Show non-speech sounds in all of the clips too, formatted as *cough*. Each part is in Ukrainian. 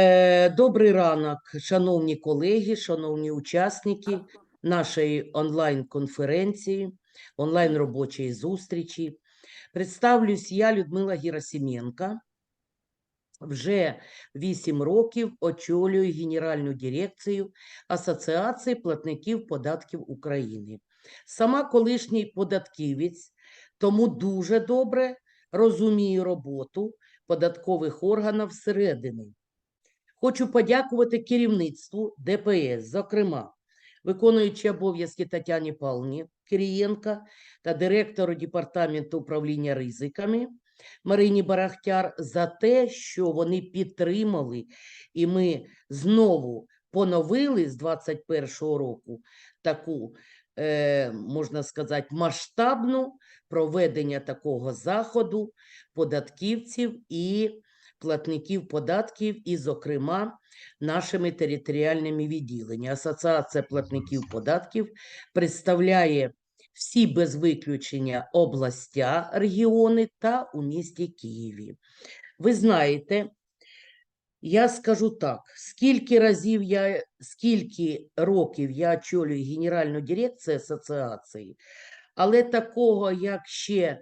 Е, Добрий ранок, шановні колеги, шановні учасники нашої онлайн-конференції, онлайн-робочої зустрічі. Представлюсь я, Людмила Герасименко. Вже 8 років очолюю Генеральну дирекцію Асоціації платників податків України. Сама колишній податківець, тому дуже добре розумію роботу податкових органів всередини. Хочу подякувати керівництву ДПС, зокрема, виконуючи обов'язки Тетяні Павловні Кирієнка та директору департаменту управління ризиками Марині Барахтяр за те, що вони підтримали, і ми знову поновили з 21-го року таку, е, можна сказати, масштабну проведення такого заходу податківців і платників податків, і, зокрема, нашими територіальними відділеннями. Асоціація платників податків представляє всі без виключення областя, регіони та у місті Києві. Ви знаєте, я скажу так: скільки разів я, скільки років я очолюю Генеральну дирекцію асоціації, але такого, як ще,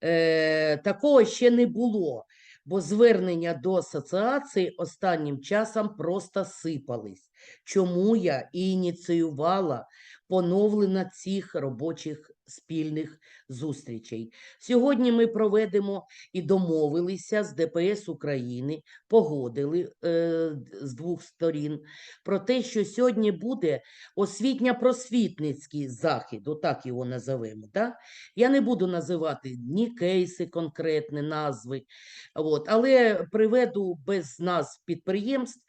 е, такого ще не було бо звернення до асоціації останнім часом просто сипались. Чому я і ініціювала поновлення цих робочих спільних зустрічей. Сьогодні ми проведемо і домовилися з ДПС України, погодили е, з двох сторін про те, що сьогодні буде освітньо-просвітницький захід, отак його називемо. Да? Я не буду називати ні кейси, конкретні назви, от, але приведу без назв підприємств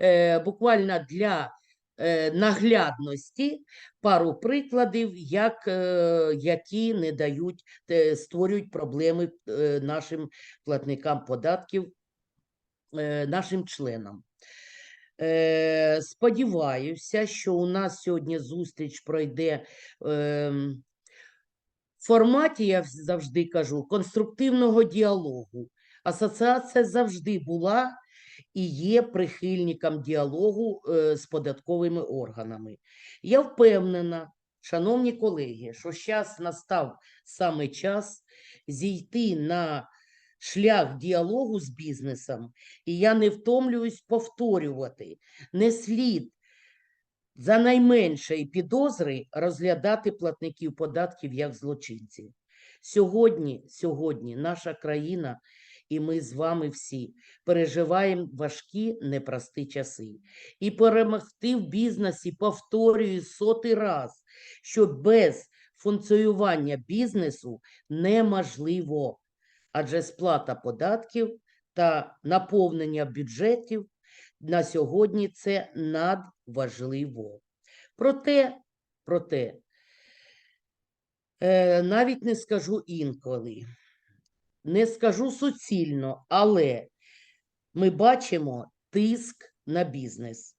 е, буквально для наглядності пару прикладів, як, е, які не дають, е, створюють проблеми е, нашим платникам податків, е, нашим членам. Е, Сподіваюся, що у нас сьогодні зустріч пройде ем, в форматі, я завжди кажу, конструктивного діалогу. Асоціація завжди була і є прихильником діалогу е, з податковими органами. Я впевнена, шановні колеги, що зараз настав саме час зійти на шлях діалогу з бізнесом, і я не втомлююсь повторювати, не слід за найменшої підозри розглядати платників податків як злочинців. Сьогодні, сьогодні наша країна і ми з вами всі переживаємо важкі непрості часи. І перемогти в бізнесі, повторюю сотий раз, що без функціонування бізнесу неможливо, адже сплата податків та наповнення бюджетів на сьогодні це надважливо. Проте, проте, е, навіть не скажу інколи не скажу суцільно, але ми бачимо тиск на бізнес.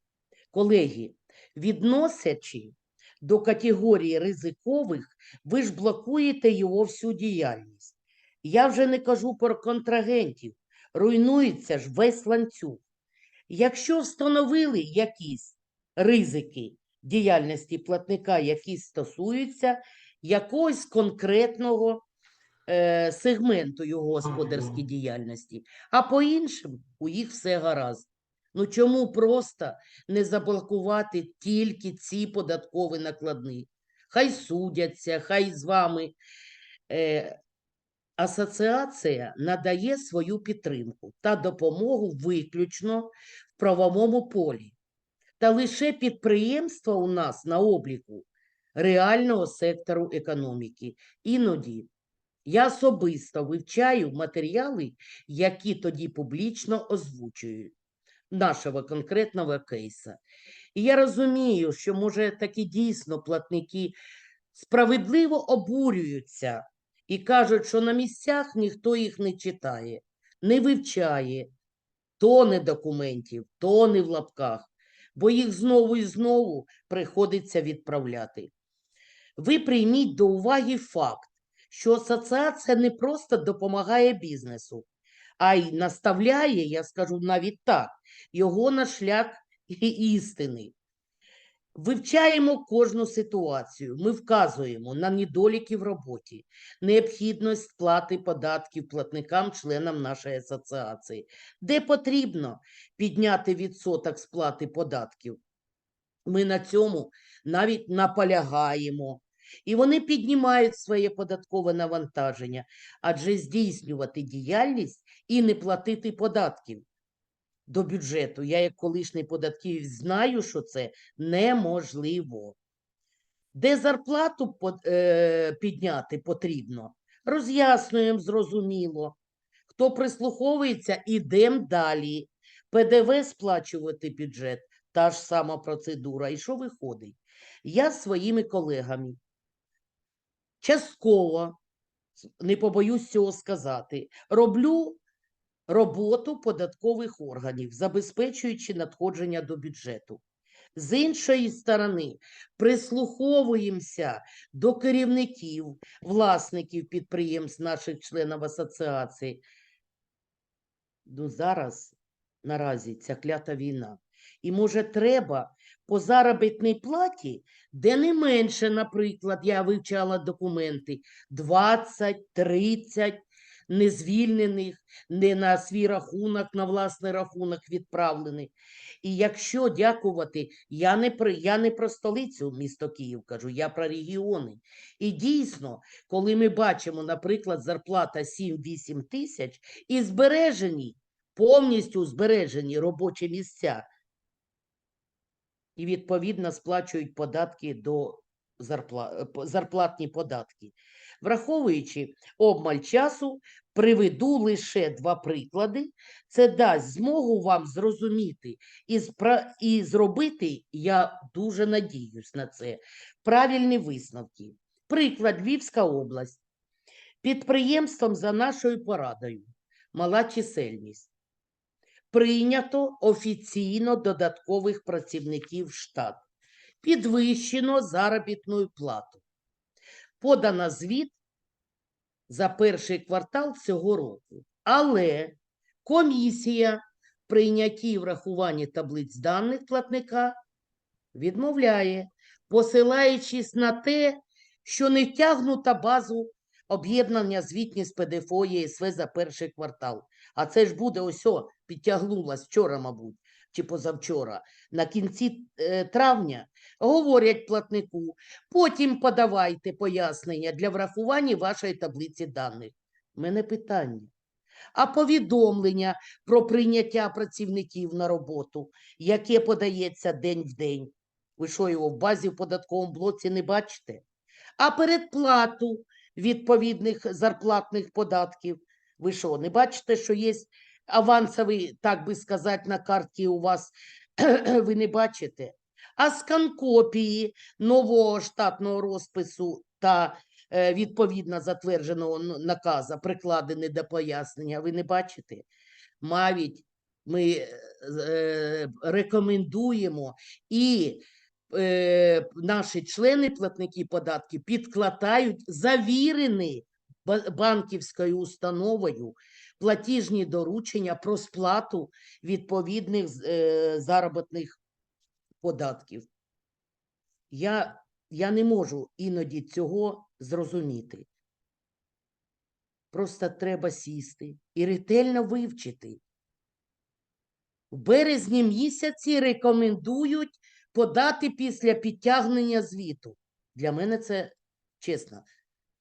Колеги, відносячи до категорії ризикових, ви ж блокуєте його всю діяльність. Я вже не кажу про контрагентів, руйнується ж весь ланцюг. Якщо встановили якісь ризики діяльності платника, які стосуються якогось конкретного е, сегменту його господарської діяльності, а по іншим у їх все гаразд. Ну чому просто не заблокувати тільки ці податкові накладні? Хай судяться, хай з вами. Е, Асоціація надає свою підтримку та допомогу виключно в правовому полі. Та лише підприємства у нас на обліку реального сектору економіки. Іноді я особисто вивчаю матеріали, які тоді публічно озвучують нашого конкретного кейса. І я розумію, що, може, такі дійсно платники справедливо обурюються і кажуть, що на місцях ніхто їх не читає, не вивчає тони документів, тони в лапках, бо їх знову і знову приходиться відправляти. Ви прийміть до уваги факт що асоціація не просто допомагає бізнесу, а й наставляє, я скажу навіть так, його на шлях істини. Вивчаємо кожну ситуацію. Ми вказуємо на недоліки в роботі, необхідність сплати податків платникам, членам нашої асоціації, де потрібно підняти відсоток сплати податків. Ми на цьому навіть наполягаємо. І вони піднімають своє податкове навантаження, адже здійснювати діяльність і не платити податків до бюджету. Я, як колишній податківець, знаю, що це неможливо. Де зарплату е, підняти потрібно, роз'яснюємо зрозуміло. Хто прислуховується, ідемо далі. ПДВ сплачувати бюджет та ж сама процедура. І що виходить? Я з своїми колегами частково, не побоюсь цього сказати, роблю роботу податкових органів, забезпечуючи надходження до бюджету. З іншої сторони, прислуховуємося до керівників, власників підприємств, наших членів асоціації. Ну, зараз наразі ця клята війна. І може треба по заробітній платі, де не менше, наприклад, я вивчала документи, 20-30 незвільнених, не на свій рахунок, на власний рахунок відправлених. І якщо дякувати, я не про, я не про столицю місто Київ кажу, я про регіони. І дійсно, коли ми бачимо, наприклад, зарплата 7-8 тисяч і збережені, повністю збережені робочі місця, і відповідно сплачують податки до зарпла... е, зарплатні податки. Враховуючи обмаль часу, приведу лише два приклади. Це дасть змогу вам зрозуміти і, спра... і зробити, я дуже надіюсь на це, правильні висновки. Приклад Львівська область. Підприємством за нашою порадою, мала чисельність. Прийнято офіційно додаткових працівників штат. Підвищено заробітну плату. Подано звіт за перший квартал цього року. Але комісія в прийнятті і врахуванні таблиць даних платника відмовляє, посилаючись на те, що не втягнута базу об'єднання звітність ПДФО ЄСВ за перший квартал. А це ж буде ось о, підтягнулась вчора, мабуть, чи позавчора. На кінці е, травня говорять платнику, потім подавайте пояснення для врахування вашої таблиці даних. Мене питання. А повідомлення про прийняття працівників на роботу, яке подається день в день. Ви що його в базі в податковому блоці не бачите? А передплату відповідних зарплатних податків. Ви що, не бачите, що є авансовий, так би сказати, на карті у вас, *clears throat* ви не бачите? А скан-копії нового штатного розпису та е, відповідно затвердженого н- наказа прикладені до пояснення, ви не бачите? Мавіть ми е, е, рекомендуємо і наші члени платники податків підкладають завірені ба- банківською установою платіжні доручення про сплату відповідних е, заробітних податків. Я, я не можу іноді цього зрозуміти. Просто треба сісти і ретельно вивчити. В березні місяці рекомендують подати після підтягнення звіту. Для мене це чесно,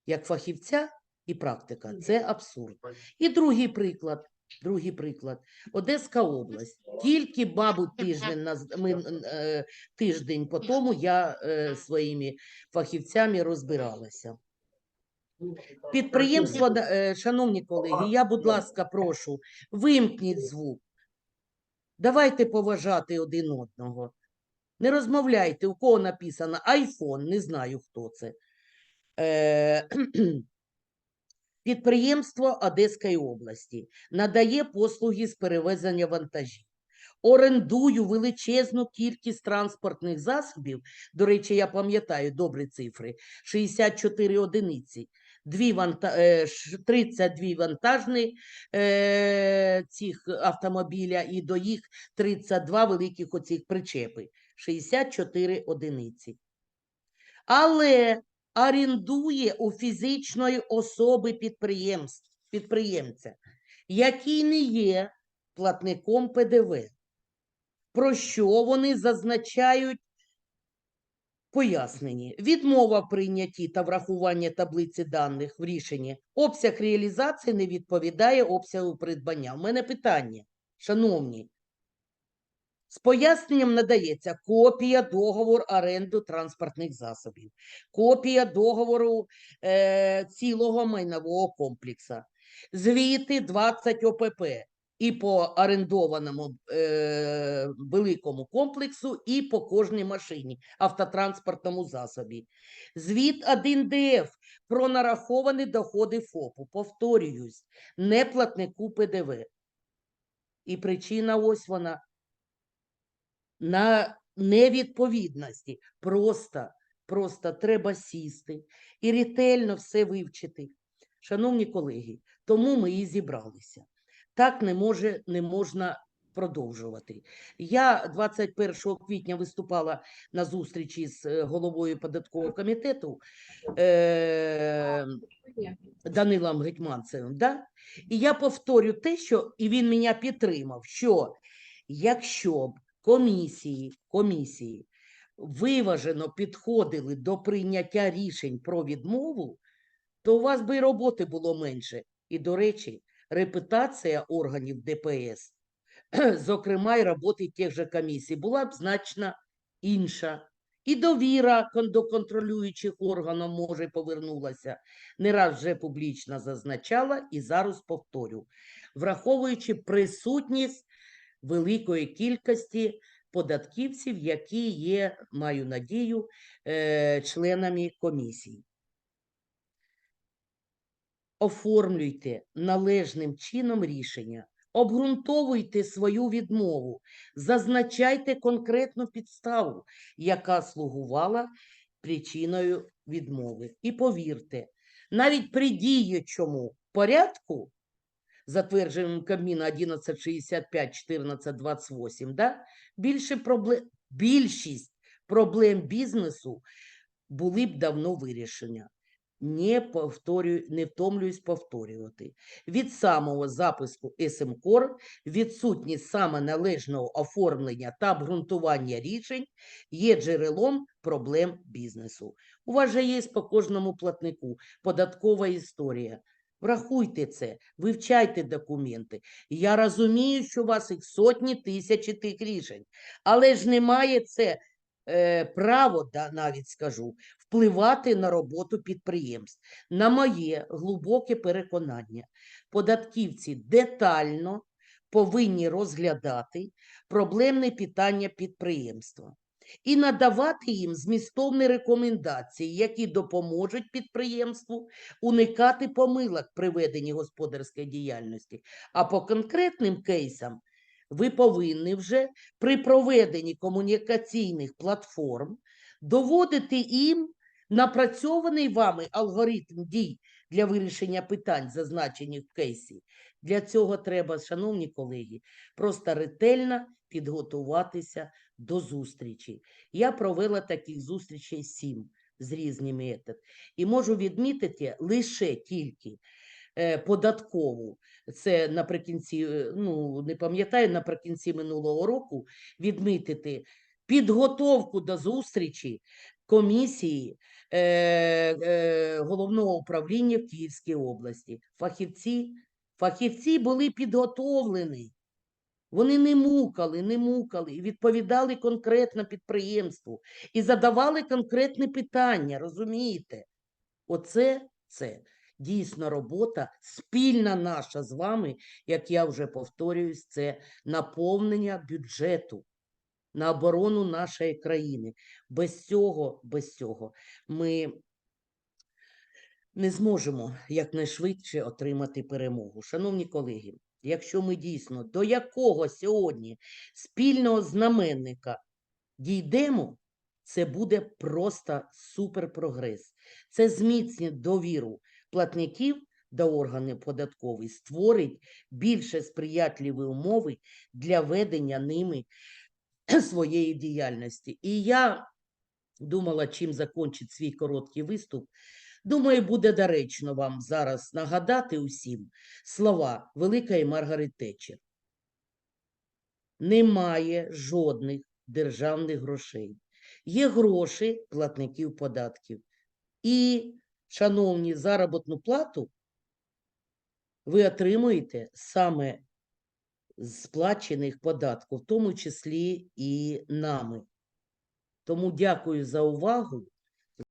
як фахівця і практика, це абсурд. І другий приклад. Другий приклад. Одеська область. Тільки, мабуть, тиждень, *laughs* ми, е, тиждень по тому я е, своїми фахівцями розбиралася. Підприємство, е, шановні колеги, я, будь ласка, прошу, вимкніть звук. Давайте поважати один одного. Не розмовляйте, у кого написано айфон, не знаю, хто це. *clears throat* Підприємство Одеської області надає послуги з перевезення вантажів. Орендую величезну кількість транспортних засобів. До речі, я пам'ятаю добрі цифри: 64 одиниці дві ванта... е, ш- 32 вантажні е, цих автомобіля і до їх 32 великих оцих причепи, 64 одиниці. Але орендує у фізичної особи підприємця, який не є платником ПДВ, про що вони зазначають поясненні. Відмова прийнятті та врахування таблиці даних в рішенні. Обсяг реалізації не відповідає обсягу придбання. У мене питання, шановні. З поясненням надається копія договору оренду транспортних засобів, копія договору е, цілого майнового комплексу, звіти 20 ОПП і по орендованому е, великому комплексу, і по кожній машині, автотранспортному засобі. Звіт 1ДФ про нараховані доходи ФОПу. Повторююсь, не платнику ПДВ. І причина ось вона на невідповідності. Просто, просто треба сісти і ретельно все вивчити. Шановні колеги, тому ми і зібралися. Так не може, не можна продовжувати. Я 21 квітня виступала на зустрічі з е, головою податкового комітету е, Данилом Гетьманцевим. Да? І я повторю те, що і він мене підтримав, що якщо б комісії, комісії виважено підходили до прийняття рішень про відмову, то у вас би роботи було менше. І, до речі, репутація органів ДПС, *clears throat* зокрема, і роботи тих же комісій, була б значно інша. І довіра до контролюючих органів може повернулася. Не раз вже публічно зазначала і зараз повторю, враховуючи присутність великої кількості податківців, які є, маю надію, е, членами комісії. Оформлюйте належним чином рішення, обґрунтовуйте свою відмову, зазначайте конкретну підставу, яка слугувала причиною відмови. І повірте, навіть при діючому порядку затвердженим Кабміна 1165 1428, да, більше проблем, більшість проблем бізнесу були б давно вирішені. Не повторюю, не втомлююсь повторювати. Від самого запуску СМКОР відсутність саме належного оформлення та обґрунтування рішень є джерелом проблем бізнесу. У вас же є по кожному платнику податкова історія. Врахуйте це, вивчайте документи. Я розумію, що у вас їх сотні тисячі тих рішень, але ж немає це е, право, да, навіть скажу, впливати на роботу підприємств. На моє глибоке переконання, податківці детально повинні розглядати проблемне питання підприємства і надавати їм змістовні рекомендації, які допоможуть підприємству уникати помилок при веденні господарської діяльності. А по конкретним кейсам ви повинні вже при проведенні комунікаційних платформ доводити їм напрацьований вами алгоритм дій для вирішення питань, зазначених в кейсі. Для цього треба, шановні колеги, просто ретельно підготуватися до зустрічі. Я провела таких зустрічей сім з різними етат. І можу відмітити лише тільки е, податкову. Це наприкінці, е, ну не пам'ятаю, наприкінці минулого року відмітити підготовку до зустрічі комісії е, е, головного управління в Київській області. Фахівці, фахівці були підготовлені. Вони не мукали, не мукали, і відповідали конкретно підприємству і задавали конкретні питання, розумієте? Оце це дійсно робота спільна наша з вами, як я вже повторююсь, це наповнення бюджету на оборону нашої країни. Без цього, без цього ми не зможемо якнайшвидше отримати перемогу. Шановні колеги, якщо ми дійсно до якого сьогодні спільного знаменника дійдемо, це буде просто суперпрогрес. Це зміцнить довіру платників до органів податкових створить більше сприятливі умови для ведення ними своєї діяльності. І я думала, чим закінчить свій короткий виступ. Думаю, буде доречно вам зараз нагадати усім слова Великої Маргарет Тетчер. Немає жодних державних грошей. Є гроші платників податків. І, шановні, заробітну плату ви отримуєте саме сплачених податків, в тому числі і нами. Тому дякую за увагу.